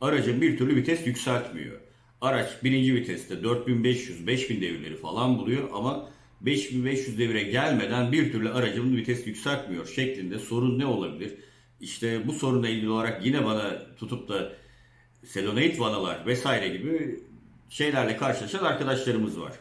aracın bir türlü vites yükseltmiyor. Araç birinci viteste 4500-5000 devirleri falan buluyor ama 5500 devire gelmeden bir türlü aracımın vites yükseltmiyor şeklinde sorun ne olabilir? İşte bu sorunla ilgili olarak yine bana tutup da selenoid vanalar vesaire gibi şeylerle karşılaşan arkadaşlarımız var.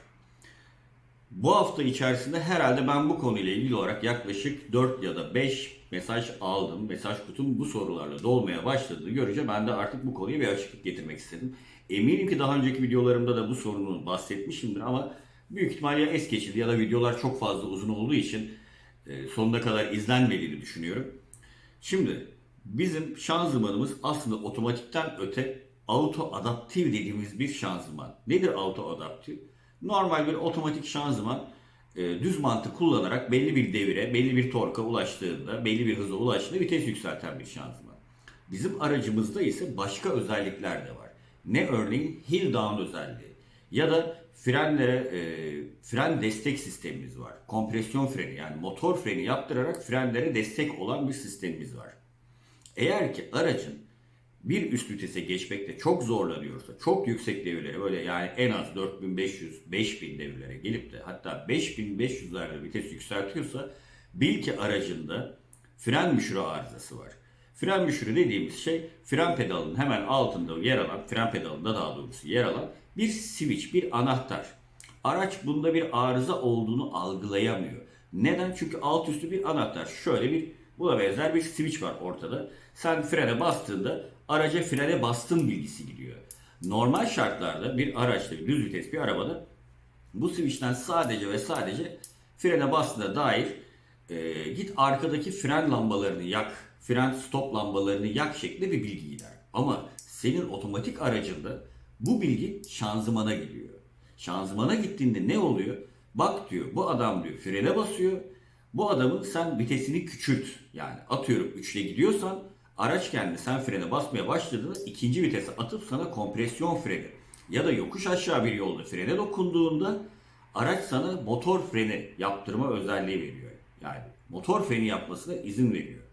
Bu hafta içerisinde herhalde ben bu konuyla ilgili olarak yaklaşık 4 ya da 5 mesaj aldım. Mesaj kutum bu sorularla dolmaya başladığını görünce ben de artık bu konuya bir açıklık getirmek istedim. Eminim ki daha önceki videolarımda da bu sorunu bahsetmişimdir ama büyük ihtimalle es geçildi ya da videolar çok fazla uzun olduğu için e, sonuna kadar izlenmediğini düşünüyorum. Şimdi bizim şanzımanımız aslında otomatikten öte auto adaptif dediğimiz bir şanzıman. Nedir auto adaptif? Normal bir otomatik şanzıman e, düz mantık kullanarak belli bir devire, belli bir torka ulaştığında, belli bir hıza ulaştığında vites yükselten bir şanzıman. Bizim aracımızda ise başka özellikler de var. Ne örneğin hill down özelliği ya da frenlere e, fren destek sistemimiz var. Kompresyon freni yani motor freni yaptırarak frenlere destek olan bir sistemimiz var. Eğer ki aracın bir üst vitese geçmekte çok zorlanıyorsa, çok yüksek devirlere böyle yani en az 4500-5000 devirlere gelip de hatta 5500'lerde vites yükseltiyorsa bil ki aracında fren müşürü arızası var. Fren müşürü dediğimiz şey fren pedalının hemen altında yer alan, fren pedalında daha doğrusu yer alan bir switch, bir anahtar. Araç bunda bir arıza olduğunu algılayamıyor. Neden? Çünkü alt üstü bir anahtar. Şöyle bir buna benzer bir switch var ortada. Sen frene bastığında araca frene bastın bilgisi gidiyor. Normal şartlarda bir araçta, bir düz vites bir arabada bu switch'ten sadece ve sadece frene bastığına dair e, git arkadaki fren lambalarını yak, fren stop lambalarını yak şeklinde bir bilgi gider. Ama senin otomatik aracında bu bilgi şanzımana gidiyor. Şanzımana gittiğinde ne oluyor? Bak diyor bu adam diyor frene basıyor. Bu adamın sen vitesini küçült. Yani atıyorum 3'le gidiyorsan araç kendi sen frene basmaya başladığında ikinci vitese atıp sana kompresyon freni ya da yokuş aşağı bir yolda frene dokunduğunda araç sana motor freni yaptırma özelliği veriyor. Yani motor freni yapmasına izin veriyor.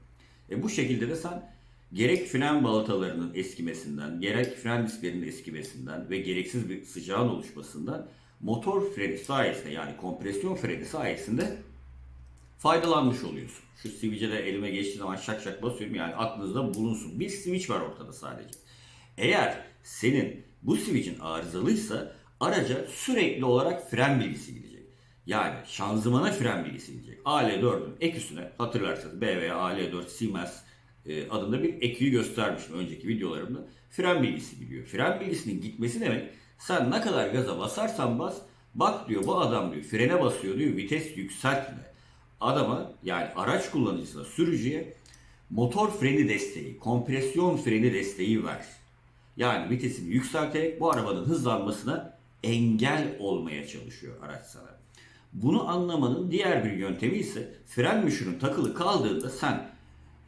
E bu şekilde de sen gerek fren balatalarının eskimesinden, gerek fren disklerinin eskimesinden ve gereksiz bir sıcağın oluşmasından motor freni sayesinde yani kompresyon freni sayesinde faydalanmış oluyorsun. Şu switch'e de elime geçtiği zaman şak şak basıyorum yani aklınızda bulunsun. Bir switch var ortada sadece. Eğer senin bu switch'in arızalıysa araca sürekli olarak fren bilgisi gidecek. Yani şanzımana fren bilgisi gidecek. AL4'ün ek üstüne hatırlarsanız BMW AL4 Siemens e, adında bir eküyü göstermiştim önceki videolarımda. Fren bilgisi gidiyor. Fren bilgisinin gitmesi demek sen ne kadar gaza basarsan bas bak diyor bu adam diyor frene basıyor diyor vites yükseltme. Adama yani araç kullanıcısına sürücüye motor freni desteği, kompresyon freni desteği ver. Yani vitesini yükselterek bu arabanın hızlanmasına engel olmaya çalışıyor araç sana. Bunu anlamanın diğer bir yöntemi ise fren müşürün takılı kaldığında sen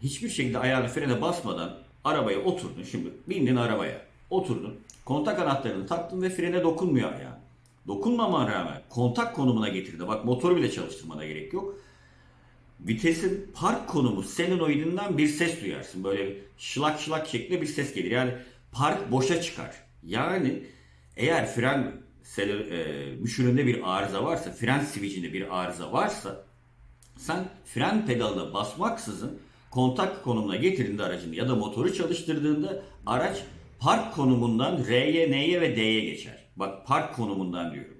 hiçbir şekilde ayağını frene basmadan arabaya oturdun. Şimdi bindin arabaya, oturdun. Kontak anahtarını taktın ve frene dokunmuyor ayağın. Dokunmamana rağmen kontak konumuna getirdi. Bak motoru bile çalıştırmana gerek yok. Vitesin park konumu solenoidinden bir ses duyarsın. Böyle şılak şılak şeklinde bir ses gelir. Yani park boşa çıkar. Yani eğer fren e, müşüründe bir arıza varsa, fren switch'inde bir arıza varsa sen fren pedalına basmaksızın kontak konumuna getirdiğinde aracını ya da motoru çalıştırdığında araç park konumundan R'ye, N'ye ve D'ye geçer. Bak park konumundan diyorum.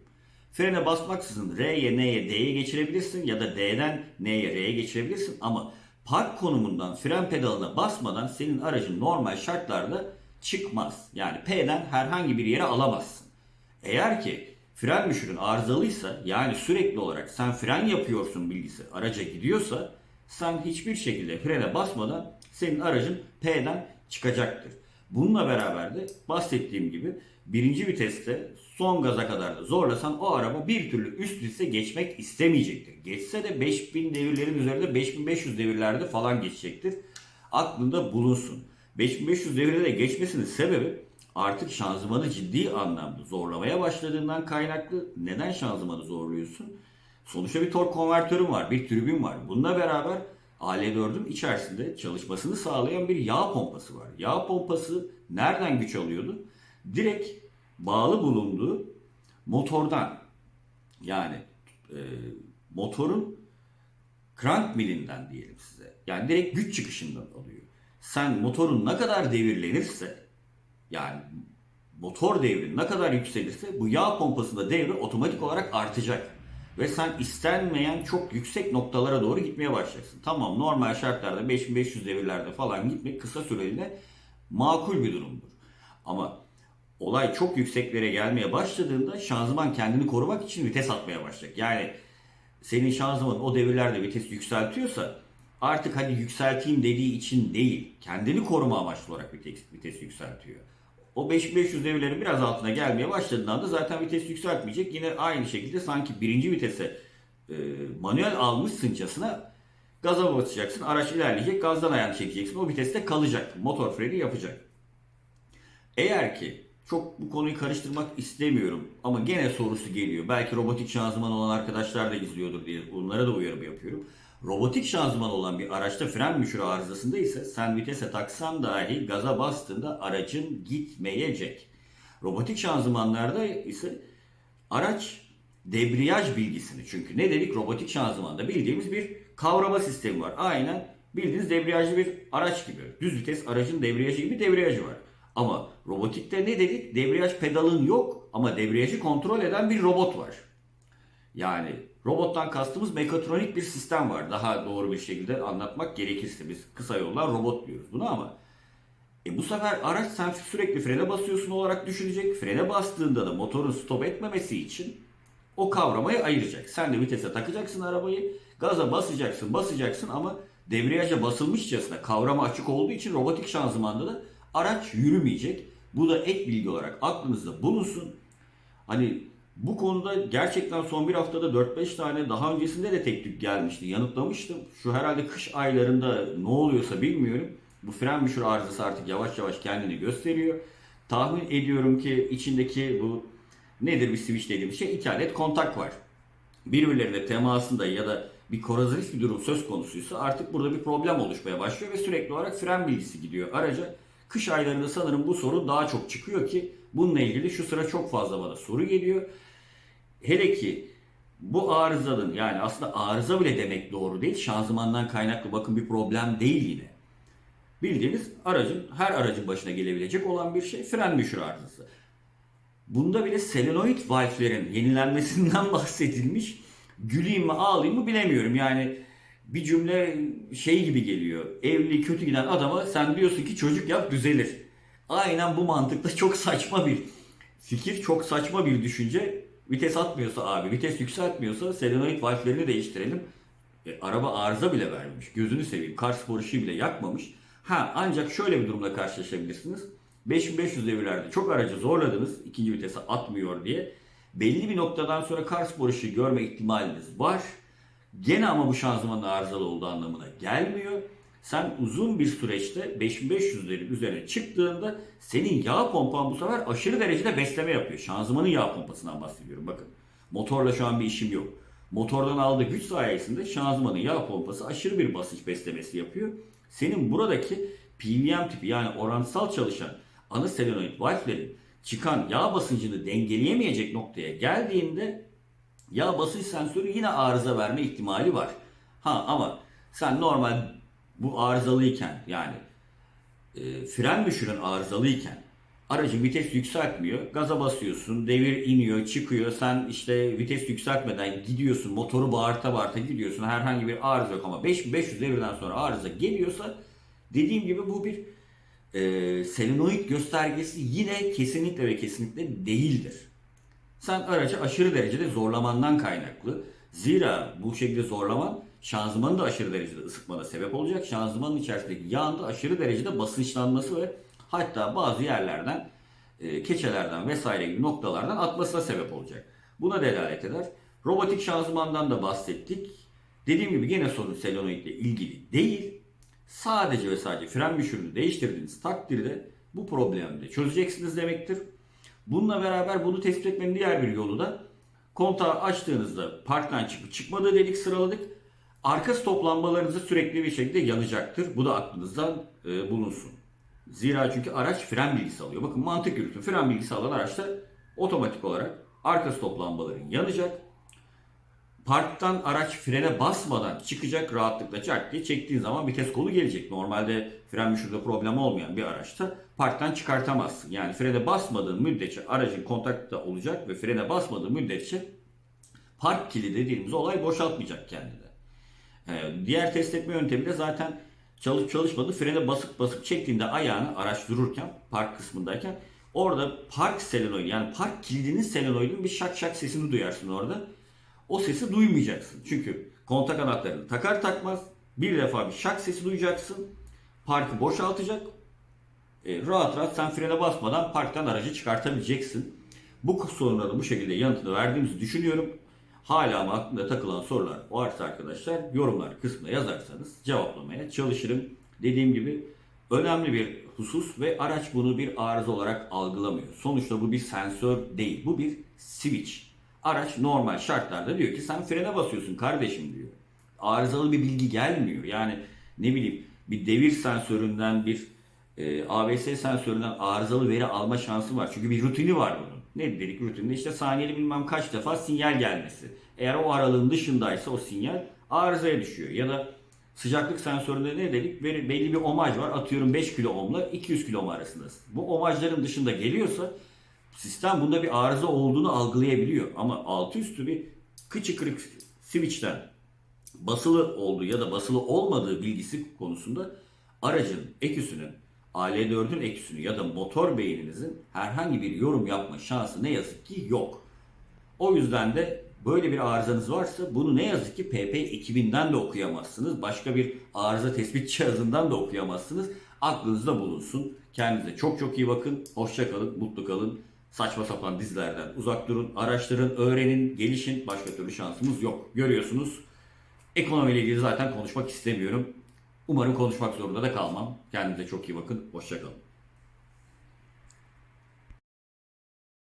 Frene basmaksızın R'ye, N'ye, D'ye geçirebilirsin ya da D'den N'ye, R'ye geçirebilirsin ama park konumundan fren pedalına basmadan senin aracın normal şartlarda çıkmaz. Yani P'den herhangi bir yere alamazsın. Eğer ki fren müşürün arızalıysa yani sürekli olarak sen fren yapıyorsun bilgisi araca gidiyorsa sen hiçbir şekilde frene basmadan senin aracın P'den çıkacaktır. Bununla beraber de bahsettiğim gibi birinci viteste son gaza kadar da zorlasan o araba bir türlü üst vitese geçmek istemeyecektir. Geçse de 5000 devirlerin üzerinde 5500 devirlerde falan geçecektir. Aklında bulunsun. 5500 devirde de geçmesinin sebebi artık şanzımanı ciddi anlamda zorlamaya başladığından kaynaklı. Neden şanzımanı zorluyorsun? Sonuçta bir tork konvertörün var, bir tribün var. Bununla beraber AL4'ün içerisinde çalışmasını sağlayan bir yağ pompası var. Yağ pompası nereden güç alıyordu? Direkt bağlı bulunduğu motordan yani e, motorun crank milinden diyelim size. Yani direkt güç çıkışından alıyor. Sen motorun ne kadar devirlenirse yani motor devri ne kadar yükselirse bu yağ pompasında devri otomatik olarak artacak. Ve sen istenmeyen çok yüksek noktalara doğru gitmeye başlayacaksın. Tamam normal şartlarda 5500 devirlerde falan gitmek kısa süreliğine makul bir durumdur. Ama olay çok yükseklere gelmeye başladığında şanzıman kendini korumak için vites atmaya başlayacak. Yani senin şanzıman o devirlerde vites yükseltiyorsa artık hadi yükselteyim dediği için değil, kendini koruma amaçlı olarak vites, vites yükseltiyor. O 5500 devirlerin biraz altına gelmeye başladığında da zaten vites yükseltmeyecek. Yine aynı şekilde sanki birinci vitese e, manuel almışsıncasına gaza basacaksın. Araç ilerleyecek. Gazdan ayağını çekeceksin. O viteste kalacak. Motor freni yapacak. Eğer ki çok bu konuyu karıştırmak istemiyorum ama gene sorusu geliyor. Belki robotik şanzıman olan arkadaşlar da izliyordur diye onlara da uyarı yapıyorum. Robotik şanzıman olan bir araçta fren müşürü arızasında ise sen vitese taksan dahi gaza bastığında aracın gitmeyecek. Robotik şanzımanlarda ise araç debriyaj bilgisini çünkü ne dedik robotik şanzımanda bildiğimiz bir kavrama sistemi var. Aynen bildiğiniz debriyajlı bir araç gibi. Düz vites aracın debriyajı gibi debriyajı var. Ama robotikte ne dedik? Debriyaj pedalın yok ama debriyajı kontrol eden bir robot var. Yani robottan kastımız mekatronik bir sistem var. Daha doğru bir şekilde anlatmak gerekirse biz kısa yollar robot diyoruz buna ama e bu sefer araç sen sürekli frene basıyorsun olarak düşünecek. Frene bastığında da motorun stop etmemesi için o kavramayı ayıracak. Sen de vitese takacaksın arabayı. Gaza basacaksın basacaksın ama debriyaja basılmışçasına kavrama açık olduğu için robotik şanzımanda da araç yürümeyecek. Bu da ek bilgi olarak aklınızda bulunsun. Hani bu konuda gerçekten son bir haftada 4-5 tane daha öncesinde de tek tük gelmişti. Yanıtlamıştım. Şu herhalde kış aylarında ne oluyorsa bilmiyorum. Bu fren müşür arızası artık yavaş yavaş kendini gösteriyor. Tahmin ediyorum ki içindeki bu nedir bir switch dediğimiz şey iki adet kontak var. Birbirlerine temasında ya da bir korozif bir durum söz konusuysa artık burada bir problem oluşmaya başlıyor ve sürekli olarak fren bilgisi gidiyor araca. Kış aylarında sanırım bu sorun daha çok çıkıyor ki bununla ilgili şu sıra çok fazla bana soru geliyor. Hele ki bu arızanın yani aslında arıza bile demek doğru değil. Şanzımandan kaynaklı bakın bir problem değil yine. Bildiğiniz aracın her aracın başına gelebilecek olan bir şey fren müşür arızası. Bunda bile selenoid valflerin yenilenmesinden bahsedilmiş. Güleyim mi ağlayayım mı bilemiyorum. Yani bir cümle şey gibi geliyor. Evli kötü giden adama sen diyorsun ki çocuk yap düzelir. Aynen bu mantıkla çok saçma bir fikir, çok saçma bir düşünce. Vites atmıyorsa abi, vites yükseltmiyorsa selenoid valflerini değiştirelim. E, araba arıza bile vermemiş. Gözünü seveyim. Kar spor ışığı bile yakmamış. Ha ancak şöyle bir durumla karşılaşabilirsiniz. 5500 devirlerde çok aracı zorladınız ikinci vitese atmıyor diye. Belli bir noktadan sonra kar spor ışığı görme ihtimaliniz var. Gene ama bu şanzımanın arızalı olduğu anlamına gelmiyor. Sen uzun bir süreçte 5500'lerin üzerine çıktığında senin yağ pompan bu sefer aşırı derecede besleme yapıyor. Şanzımanın yağ pompasından bahsediyorum bakın. Motorla şu an bir işim yok. Motordan aldığı güç sayesinde şanzımanın yağ pompası aşırı bir basınç beslemesi yapıyor. Senin buradaki PVM tipi yani orantısal çalışan ana selenoid valflerin çıkan yağ basıncını dengeleyemeyecek noktaya geldiğinde yağ basınç sensörü yine arıza verme ihtimali var. Ha ama sen normal bu arızalıyken yani e, fren müşürün arızalıyken aracın vites yükseltmiyor. Gaza basıyorsun, devir iniyor, çıkıyor. Sen işte vites yükseltmeden gidiyorsun, motoru bağırta bağırta gidiyorsun. Herhangi bir arıza yok ama 5500 devirden sonra arıza geliyorsa dediğim gibi bu bir e, selenoid göstergesi yine kesinlikle ve kesinlikle değildir. Sen aracı aşırı derecede zorlamandan kaynaklı. Zira bu şekilde zorlaman şanzımanı da aşırı derecede ısıtmana sebep olacak. Şanzımanın içerisindeki yağın da aşırı derecede basınçlanması ve hatta bazı yerlerden, e, keçelerden vesaire gibi noktalardan atmasına sebep olacak. Buna delalet eder. Robotik şanzımandan da bahsettik. Dediğim gibi gene sorun selenoid ile ilgili değil. Sadece ve sadece fren müşürünü değiştirdiğiniz takdirde bu problemi de çözeceksiniz demektir. Bununla beraber bunu tespit etmenin diğer bir yolu da kontağı açtığınızda parktan çıkıp çıkmadığı dedik sıraladık. Arka stop lambalarınızı sürekli bir şekilde yanacaktır. Bu da aklınızdan e, bulunsun. Zira çünkü araç fren bilgisi alıyor. Bakın mantık yürütün. Fren bilgisi alan araçta otomatik olarak arka stop lambaları yanacak. Parktan araç frene basmadan çıkacak rahatlıkla çarp diye çektiğin zaman vites kolu gelecek. Normalde fren müşürde problem olmayan bir araçta parktan çıkartamazsın. Yani frene basmadığın müddetçe aracın kontakta olacak ve frene basmadığın müddetçe park kilidi dediğimiz olay boşaltmayacak kendine. Ee, diğer test etme yöntemi de zaten çalışıp çalışmadı frene basıp basıp çektiğinde ayağını araç dururken park kısmındayken orada park selenoidi yani park kilidinin selenoidinin bir şak şak sesini duyarsın orada. O sesi duymayacaksın. Çünkü kontak anahtarını takar takmaz bir defa bir şak sesi duyacaksın. Parkı boşaltacak. E, rahat rahat sen frene basmadan parktan aracı çıkartabileceksin. Bu sorunlara bu şekilde yanıtını verdiğimizi düşünüyorum. Hala ama aklında takılan sorular varsa arkadaşlar yorumlar kısmına yazarsanız cevaplamaya çalışırım. Dediğim gibi önemli bir husus ve araç bunu bir arıza olarak algılamıyor. Sonuçta bu bir sensör değil. Bu bir switch. Araç normal şartlarda diyor ki sen frene basıyorsun kardeşim diyor. Arızalı bir bilgi gelmiyor. Yani ne bileyim bir devir sensöründen bir e, ABS sensöründen arızalı veri alma şansı var. Çünkü bir rutini var bunun. Ne dedik rutinde? İşte saniyeli bilmem kaç defa sinyal gelmesi. Eğer o aralığın dışındaysa o sinyal arızaya düşüyor. Ya da sıcaklık sensöründe ne dedik? Belli bir omaj var. Atıyorum 5 kilo ohmla 200 kilo ohm arasındasın. Bu omajların dışında geliyorsa sistem bunda bir arıza olduğunu algılayabiliyor. Ama altı üstü bir kıçı kırık switch'ten basılı olduğu ya da basılı olmadığı bilgisi konusunda aracın eküsünün AL4'ün eküsünü ya da motor beyninizin herhangi bir yorum yapma şansı ne yazık ki yok. O yüzden de böyle bir arızanız varsa bunu ne yazık ki PP ekibinden de okuyamazsınız. Başka bir arıza tespit cihazından da okuyamazsınız. Aklınızda bulunsun. Kendinize çok çok iyi bakın. Hoşça kalın, mutlu kalın. Saçma sapan dizilerden uzak durun. Araştırın, öğrenin, gelişin. Başka türlü şansımız yok. Görüyorsunuz. Ekonomiyle ilgili zaten konuşmak istemiyorum. Umarım konuşmak zorunda da kalmam. Kendinize çok iyi bakın. Hoşça kalın.